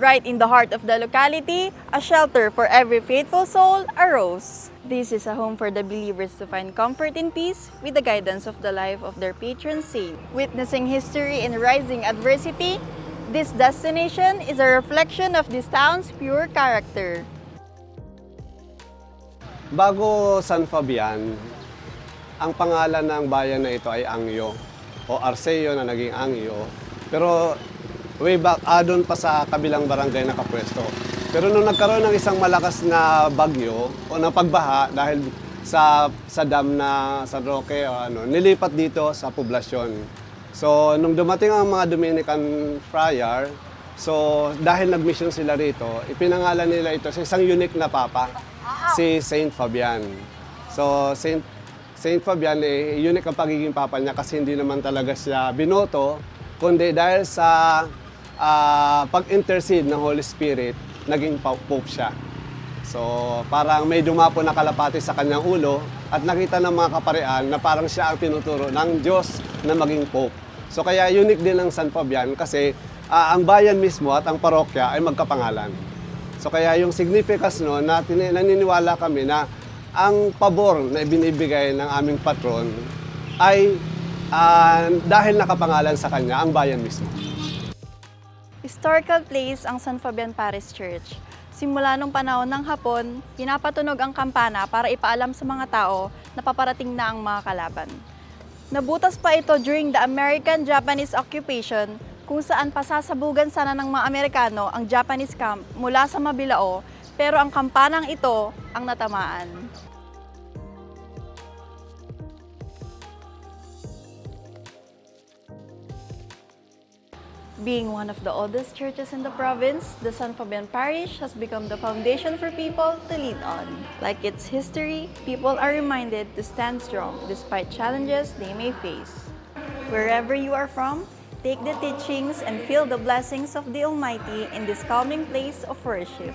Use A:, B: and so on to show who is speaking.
A: Right in the heart of the locality, a shelter for every faithful soul arose. This is a home for the believers to find comfort and peace with the guidance of the life of their patron saint. Witnessing history and rising adversity, this destination is a reflection of this town's pure character.
B: Bago San Fabian, ang pangalan ng bayan na ito ay Angyo o Arceo na naging Angyo. Pero way back, ah, doon pa sa kabilang barangay nakapwesto. Pero nung nagkaroon ng isang malakas na bagyo o na pagbaha dahil sa sa dam na San Roque o ano, nilipat dito sa poblasyon. So nung dumating ang mga Dominican friar, so dahil nag-mission sila rito, ipinangalan nila ito sa isang unique na papa, si Saint Fabian. So Saint Saint Fabian, eh, unique ang pagiging papa niya kasi hindi naman talaga siya binoto, kundi dahil sa ah, pag-intercede ng Holy Spirit, naging pope siya. So, parang may dumapo na kalapati sa kanyang ulo at nakita ng mga kaparian na parang siya ang tinuturo ng Diyos na maging pope. So, kaya unique din ang San Fabian kasi ah, ang bayan mismo at ang parokya ay magkapangalan. So, kaya yung significance no, na naniniwala kami na ang pabor na binibigay ng aming patron ay ah, dahil nakapangalan sa kanya ang bayan mismo.
A: Historical place ang San Fabian Parish Church. Simula nung panahon ng Hapon, pinapatunog ang kampana para ipaalam sa mga tao na paparating na ang mga kalaban. Nabutas pa ito during the American-Japanese occupation kung saan pasasabugan sana ng mga Amerikano ang Japanese camp mula sa Mabilao pero ang kampanang ito ang natamaan. Being one of the oldest churches in the province, the San Fabian Parish has become the foundation for people to lean on. Like its history, people are reminded to stand strong despite challenges they may face. Wherever you are from, take the teachings and feel the blessings of the Almighty in this calming place of worship.